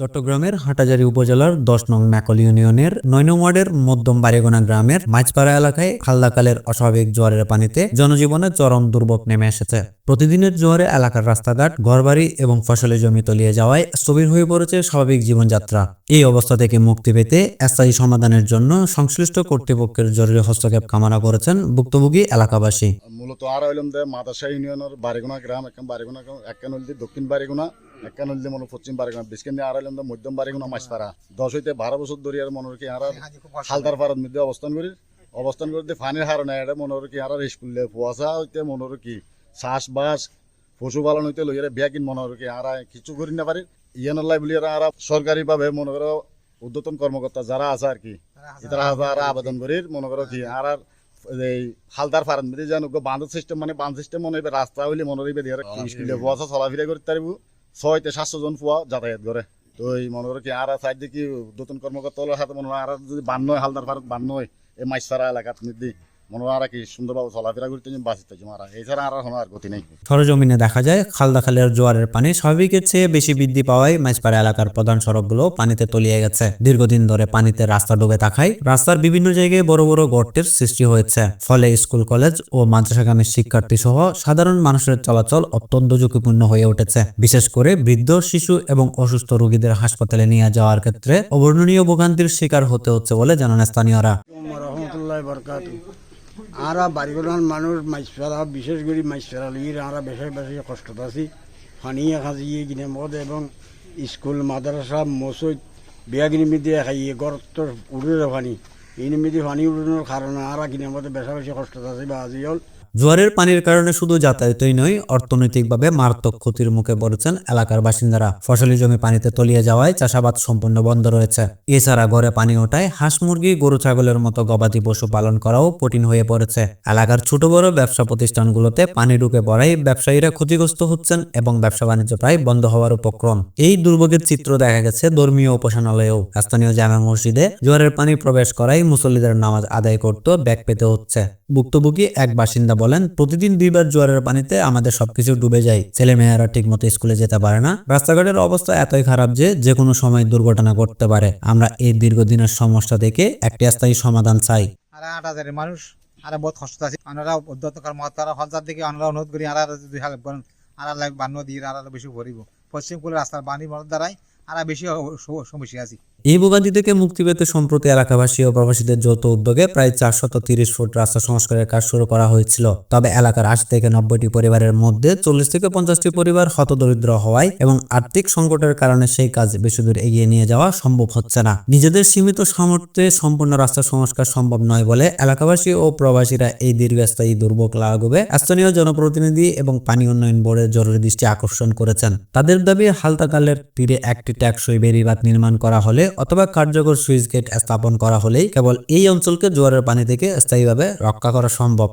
চট্টগ্রামের হাটাজারি উপজেলার দশ নং ম্যাকল ইউনিয়নের নয় নং ওয়ার্ডের মধ্যম বাড়িগোনা গ্রামের মাঝপাড়া এলাকায় খালদাকালের অস্বাভাবিক জোয়ারের পানিতে জনজীবনে চরম দুর্ভোগ নেমে এসেছে। প্রতিদিনের জোয়ারে এলাকার রাস্তাঘাট, ঘরবাড়ি এবং ফসলের জমি তলিয়ে যাওয়ায় স্থবির হয়ে পড়েছে স্বাভাবিক জীবনযাত্রা। এই অবস্থা থেকে মুক্তি পেতে স্থায়ী সমাধানের জন্য সংশ্লিষ্ট কর্তৃপক্ষের জরুরি হস্তক্ষেপ কামনা করেছেন ভুক্তভোগী এলাকাবাসী। মূলত আর মাদাসা ইউনিয়নের বারিগুনা গ্রাম একখান বারিগুনা একখান দক্ষিণ বারিগুনা। একখান হইল মনে পশ্চিম বারিগুনা বিস্কেন দিয়ে আর হইলাম যে মধ্যম বারিগুনা মাছপাড়া দশ হইতে বারো বছর ধরে আর মনে কি আর হালদার পাড়ার মধ্যে অবস্থান করি অবস্থান করতে ফানির হারণে এটা মনে কি আর স্কুলে ফুয়াশা হইতে মনে কি চাষবাস পশুপালন হইতে লইয়ারে বিয়া কিন মনে কি আর কিছু করি না পারি ইয়ানের লাই বলি আর সরকারিভাবে মনে করো উদ্যতন কর্মকর্তা যারা আছে আর কি তারা আর আবেদন করি মনে করো কি আর আর এই হালদার ফার্ম মধ্যে যেন বাঁধ সিস্টেম মানে বাঁধ সিস্টেম মনে হইবে রাস্তা হইলে মনে হইবে দিয়ে স্কুলে ফুয়া চলাফেরা করতে পারব ছয়তে সাতশো জন পোয়া যাতায়াত করে তো এই মনে করো কি আর সাইড কি নতুন কর্মকর্তা হলো সাথে মনে হয় আর যদি বান্ন হয় হালদার ফার্ম বান্ন হয় এই মাইসারা এলাকাত মধ্যে মনে হয় আর কি সুন্দরভাবে চলাফেরা করতে বাঁচিতে মারা এছাড়া আর কোনো আর গতি নেই। সরজমিনে দেখা যায় খালদা খালের জোয়ারের পানি স্বাভাবিকের চেয়ে বেশি বৃদ্ধি পাওয়ায় মাঝপাড়া এলাকার প্রধান সড়কগুলো পানিতে তলিয়ে গেছে। দীর্ঘদিন ধরে পানিতে রাস্তা ডুবে থাকায় রাস্তার বিভিন্ন জায়গায় বড় বড় গর্তের সৃষ্টি হয়েছে। ফলে স্কুল কলেজ ও মাদ্রাসাগামী শিক্ষার্থী সহ সাধারণ মানুষের চলাচল অত্যন্ত ঝুঁকিপূর্ণ হয়ে উঠেছে। বিশেষ করে বৃদ্ধ শিশু এবং অসুস্থ রোগীদের হাসপাতালে নিয়ে যাওয়ার ক্ষেত্রে অবর্ণনীয় ভোগান্তির শিকার হতে হচ্ছে বলে জানান স্থানীয়রা। আরা বাড়িগুলোর মানুষ ফেরা বিশেষ করে ফেরা লিয়ে আরা বেশি বেশি কষ্ট আছি ফানিয়ে খাজিয়ে কিনে মদ এবং স্কুল মাদ্রাসা মসজিদ বিয়াগিনি মিদিয়ে খাইয়ে গর্ত উড়ে ফানি এই নিমিদি ফানি উড়ানোর কারণে আরা কিনে মধ্যে বেশা বেশি কষ্ট আছে বা আজি হল জোয়ারের পানির কারণে শুধু যাতায়াতই নয়, অর্থনৈতিকভাবে মারাত্মক ক্ষতির মুখে পড়েছেন এলাকার বাসিন্দারা। ফসলি জমি পানিতে তলিয়ে যাওয়ায় চাষাবাদ সম্পূর্ণ বন্ধ রয়েছে। এছাড়া ঘরে পানি ওঠায় হাঁস মুরগি, গরু, ছাগলের মতো গবাদি পশু পালন করাও কঠিন হয়ে পড়েছে। এলাকার ছোট বড় ব্যবসা প্রতিষ্ঠানগুলোতে পানি ঢুকে পড়ায় ব্যবসায়ীরা ক্ষতিগ্রস্ত হচ্ছেন এবং ব্যবসা বাণিজ্য প্রায় বন্ধ হওয়ার উপক্রম। এই দুর্ভোগের চিত্র দেখা গেছে ধর্মীয় উপাসনালয়েও। স্থানীয় জামা মসজিদে জোয়ারের পানি প্রবেশ করায় মুসল্লিদের নামাজ আদায় করতে ব্যাগ পেতে হচ্ছে। ভুক্তভোগী এক বাসিন্দা বলেন, প্রতিদিন দুইবার জোয়ারের পানিতে আমাদের সবকিছু ডুবে যায়। ছেলে মেয়েরা ঠিক মতো স্কুলে যেতে পারে না। রাস্তাঘাটের অবস্থা এতই খারাপ যে যে কোনো সময় দুর্ঘটনা ঘটতে পারে। আমরা এই দীর্ঘদিনের সমস্যা থেকে একটি স্থায়ী সমাধান চাই। মানুষ, আর বহুত কষ্ট আছে। আমরা উদ্যতকার মহাতারা হলজার দিকে আমরা অনুরোধ করি আর দুই হাজার লাখ বান্ন দিয়ে আর বেশি ভরিব। পশ্চিম কুলের রাস্তার বাণী মনের দ্বারাই আর বেশি সমস্যা আছি। এই ভোগান্তি থেকে মুক্তি পেতে সম্প্রতি এলাকাবাসী ও প্রবাসীদের যৌথ উদ্যোগে প্রায় চারশত তিরিশ ফুট রাস্তা সংস্কারের কাজ শুরু করা হয়েছিল। তবে এলাকার আশি থেকে নব্বইটি পরিবারের মধ্যে চল্লিশ থেকে পঞ্চাশটি পরিবার হতদরিদ্র হওয়ায় এবং আর্থিক সংকটের কারণে সেই কাজ বেশি দূর এগিয়ে নিয়ে যাওয়া সম্ভব হচ্ছে না। নিজেদের সীমিত সামর্থ্যে সম্পূর্ণ রাস্তা সংস্কার সম্ভব নয় বলে এলাকাবাসী ও প্রবাসীরা এই দীর্ঘস্থায়ী দুর্ভোগ লাঘবে স্থানীয় জনপ্রতিনিধি এবং পানি উন্নয়ন বোর্ডের জরুরি দৃষ্টি আকর্ষণ করেছেন। তাদের দাবি হালতাকালের তীরে একটি ট্যাক্সই বেড়িবাঁধ নির্মাণ করা হলে অথবা কার্যকর সুইচ গেট স্থাপন করা হলেই কেবল এই অঞ্চলকে জোয়ারের পানি থেকে স্থায়ীভাবে রক্ষা করা সম্ভব।